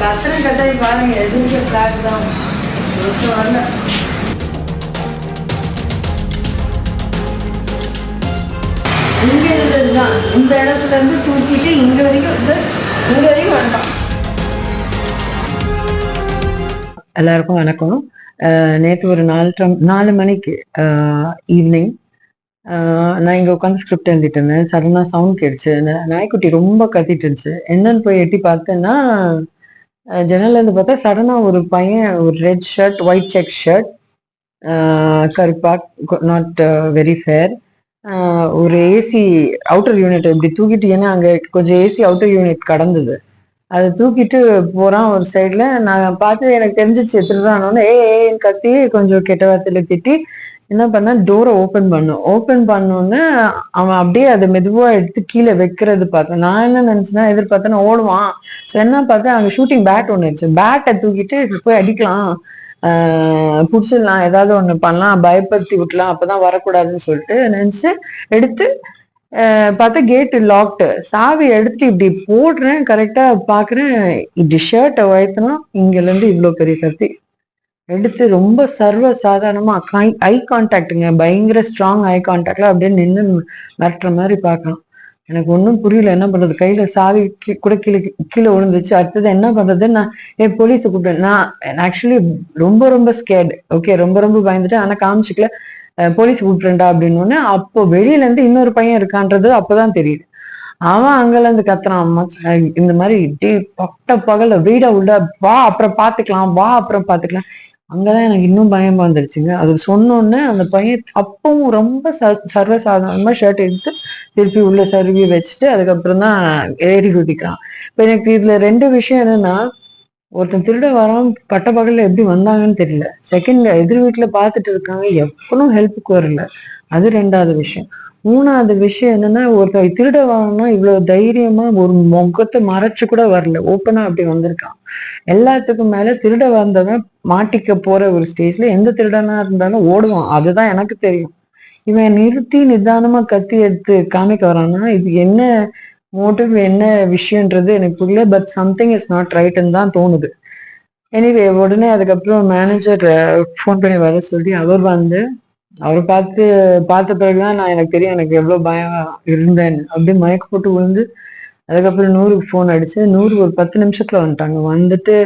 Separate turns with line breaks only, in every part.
கத்திரம் கத்தாய் பாருங்க எதிர்க்க ஃபிளாட் தான் ஒருத்தர் வரல இங்க இருந்தது தான் இந்த இடத்துல இருந்து தூக்கிட்டு இங்க வரைக்கும் வந்து இங்க வரைக்கும் வந்துட்டான்
எல்லாருக்கும் வணக்கம். நேற்று ஒரு நாலு நாலு மணிக்கு ஈவினிங் நான் இங்கே உட்காந்து ஸ்கிரிப்ட் எழுதிட்டு இருந்தேன். சடனாக சவுண்ட் கேட்டுச்சு. நாய்க்குட்டி ரொம்ப கத்திட்டு இருந்துச்சு. என்னன்னு போய் எட்டி பார்த்தேன்னா ஜன்னல்லேருந்து பார்த்தா சடனாக ஒரு பையன் ஒரு red shirt white check shirt கருப்பா நாட் வெரி ஃபேர் ஒரு ஏசி அவுட்டர் யூனிட் இப்படி தூக்கிட்டு ஏன்னா அங்கே கொஞ்சம் ஏசி அவுட்டர் யூனிட் கடந்தது. அதை தூக்கிட்டு போகிறான் ஒரு சைடில் நான் பார்த்து எனக்கு தெரிஞ்சிச்சு திருடானோன்னு ஏ ஏன்னு கத்தி கொஞ்சம் கெட்ட வார்த்தையில் திட்டி என்ன பண்ண டோரை ஓப்பன் பண்ணும் ஓப்பன் பண்ணோன்னே அவன் அப்படியே அதை மெதுவா எடுத்து கீழே வைக்கிறது பார்த்தேன். நான் என்ன நினைச்சேன்னா எதிர்பார்த்தேன்னா ஓடுவான். ஸோ என்ன பார்த்தேன் அங்கே ஷூட்டிங் பேட் ஒன்று இருந்துச்சு. பேட்டை தூக்கிட்டு போய் அடிக்கலாம். பிடிச்சிடலாம் புடிச்சிடலாம் ஏதாவது ஒன்று பண்ணலாம் பயப்படுத்தி விட்டலாம் அப்போதான் வரக்கூடாதுன்னு சொல்லிட்டு நினச்சி எடுத்து பார்த்தா கேட்டு லாக்டு சாவி எடுத்துட்டு இப்படி போடுறேன் கரெக்டாக பார்க்குறேன் இப்படி ஷர்ட்டை உயர்த்தணும் இங்கேருந்து இவ்வளோ பெரிய கத்தி. எடுத்து ரொம்ப சர்வ சாதாரணமா ஐ கான்டாக்டுங்க பயங்கர ஸ்ட்ராங் ஐ கான்டாக்ட்ல அப்படியே நின்று மிரட்டுற மாதிரி பார்க்கலாம் எனக்கு ஒன்றும் புரியல என்ன பண்றது? கையில சாவி கூட கீழே கீழே விழுந்துச்சு அடுத்தது என்ன பண்றது? நான் என் போலீஸை கூப்பிட்டேன். நான் ஆக்சுவலி ரொம்ப ரொம்ப ஸ்கேடு ஓகே ரொம்ப ரொம்ப பயந்துட்டேன். ஆனா காமிச்சிக்கல. போலீஸ் கூப்பிட்டுறேன்டா அப்படின்னு உடனே அப்போ வெளியில இருந்து இன்னொரு பையன் இருக்கான்றது அப்பதான் தெரியுது. அவன் அங்கல இருந்து கத்துறான். அம்மா இந்த மாதிரி டே பட்ட பகல வீடா உள்ள வா அப்புறம் பாத்துக்கலாம் வா அப்புறம் பாத்துக்கலாம் அங்கதான் எனக்கு இன்னும் பயமா வந்துருச்சுங்க அது சொன்னோன்னே அந்த பையன் அப்பவும் ரொம்ப ச- சர்வசாதாரணமா ஷர்ட் எடுத்து திருப்பி உள்ள சருவி வச்சுட்டு அதுக்கப்புறம் தான் ஏறி குதிக்கிறான். இப்ப எனக்கு இதுல ரெண்டு விஷயம் என்னன்னா ஒருத்தன் திருட வரான் பட்ட பகல்ல எப்படி வந்தாங்கன்னு தெரியல. செகண்ட்ல எதிர் வீட்டுல பாத்துட்டு இருக்காங்க. எப்பவும் ஹெல்ப்புக்கு வரல. அது ரெண்டாவது விஷயம். மூணாவது விஷயம் என்னன்னா ஒருத்தன் திருட வரணும்னா இவ்வளவு தைரியமா ஒரு முகத்தை மறைச்சு கூட வரல. ஓப்பனா அப்படி வந்திருக்கான். எல்லாத்துக்கும் மேல திருட வந்தவன் மாட்டிக்க போற ஒரு ஸ்டேஜ்ல எந்த திருடனா இருந்தாலும் ஓடுவான். அதுதான் எனக்கு தெரியும். இவன் நிறுத்தி நிதானமா கத்தி எடுத்து காமிக்க வரான்னா இது என்ன மோட்டிவ் என்ன விஷயன்றது எனக்கு புரியல பட் சம்திங் இஸ் நாட் ரைட்னு தான் தோணுது. எனிவே உடனே அதுக்கப்புறம் மேனேஜர் ஃபோன் பண்ணி வர சொல்லி அவர் வந்து அவர் பார்த்து பார்த்த பிறகுதான் நான் எனக்கு தெரியும் எனக்கு எவ்வளோ பயம் இருந்தேன். அப்படியே மயக்க போட்டு விழுந்து அதுக்கப்புறம் நூறுக்கு ஃபோன் அடிச்சு நூறு ஒரு பத்து நிமிஷத்துல வந்துட்டாங்க. வந்துட்டு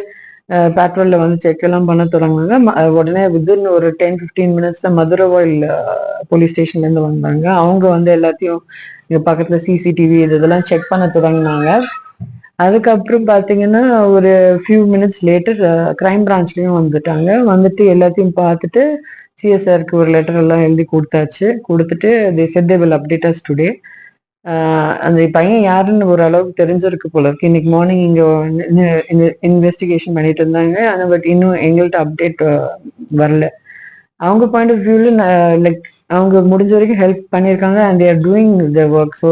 பேட்ரோல்ல வந்து செக் எல்லாம் பண்ண தொடங்கினாங்க. உடனே வித்தின் ஒரு டென் ஃபிஃப்டீன் மினிட்ஸ்ல மதுரவாயில் போலீஸ் ஸ்டேஷன்ல இருந்து வந்தாங்க. அவங்க வந்து எல்லாத்தையும் இங்க பக்கத்துல சிசிடிவி இது இதெல்லாம் செக் பண்ண தொடங்கினாங்க. அதுக்கப்புறம் பாத்தீங்கன்னா ஒரு ஃபியூ மினிட்ஸ் லேட்டர் கிரைம் பிரான்ச்லயும் வந்துட்டாங்க. வந்துட்டு எல்லாத்தையும் பார்த்துட்டு சிஎஸ்ஆருக்கு ஒரு லெட்டர் எல்லாம் எழுதி கொடுத்தாச்சு. கொடுத்துட்டு they said they will update us today அந்த பையன் யாருன்னு ஒரு அளவுக்கு தெரிஞ்சிருக்கு போல இருக்கு. இன்னைக்கு மார்னிங் இங்க இன்வெஸ்டிகேஷன் பண்ணிட்டு இருந்தாங்க. ஆனா பட் இன்னும் எங்கள்கிட்ட அப்டேட் வரல. அவங்க பாயிண்ட் ஆஃப் வியூல லைக் அவங்க முடிஞ்ச வரைக்கும் ஹெல்ப் பண்ணியிருக்காங்க and they're doing the work so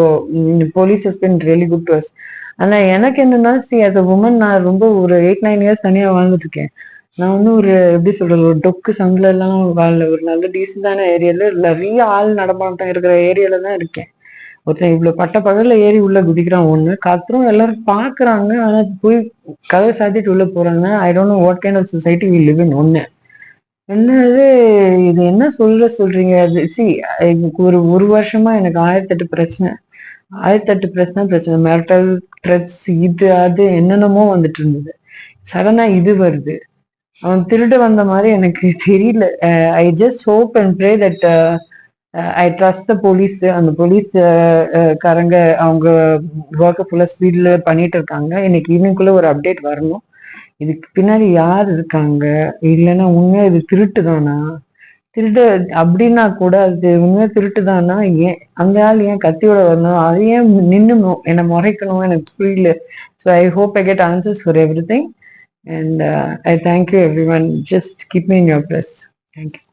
police has been really good to us ஆனா எனக்கு என்னன்னா சி அஸ் அ உமன் நான் ரொம்ப ஒரு எயிட் நைன் இயர்ஸ் தனியா வாழ்ந்துட்டு இருக்கேன். நான் வந்து ஒரு எப்படி சொல்றது ஒரு டொக்கு சந்தில எல்லாம் வாழல. ஒரு நல்ல டீசெண்டான ஏரியால நிறைய ஆள் நடமாட்டம் இருக்கிற ஏரியால தான் இருக்கேன். ஒருத்தன் இவ்வளவு பட்ட பகல்ல ஏறி உள்ள குதிக்கிறான் ஒண்ணு. கத்துறோம் எல்லாரும் பாக்குறாங்க. ஆனா போய் கதை சாத்திட்டு உள்ள போறாங்க I don't know what kind of society we live in ஒண்ணு. என்னது இது என்ன சொல்ற சொல்றீங்க? அது சி ஒரு ஒரு வருஷமா எனக்கு ஆயிரத்தெட்டு பிரச்சனை. ஆயிரத்தெட்டு பிரச்சனை பிரச்சனை. மெரட்டல் த்ரெட்ஸ் இது அது என்னென்னமோ வந்துட்டு இருந்தது. சடனா இது வருது. அவன் திருட வந்த மாதிரி எனக்கு தெரியல. I just hope and pray that I trust the police அந்த போலீஸ் uh, uh, காரங்க அவங்க ஒர்க்கை ஃபுல்லாக ஸ்பீடில் பண்ணிட்டு இருக்காங்க. இன்னைக்கு ஈவினிங்குள்ளே ஒரு அப்டேட் வரணும். இதுக்கு பின்னாடி யார் இருக்காங்க? இல்லைன்னா உண்மையா இது திருட்டு தானா திருட்டு அப்படின்னா கூட அது உண்மையா திருட்டு தானா ஏன்? அந்த ஆள் ஏன் கத்தியோட வரணும்? அது ஏன் நின்று என்னை முறைக்கணும்? எனக்கு புரியல. So I hope I get answers for everything and I thank you everyone just keep me in your plus thank you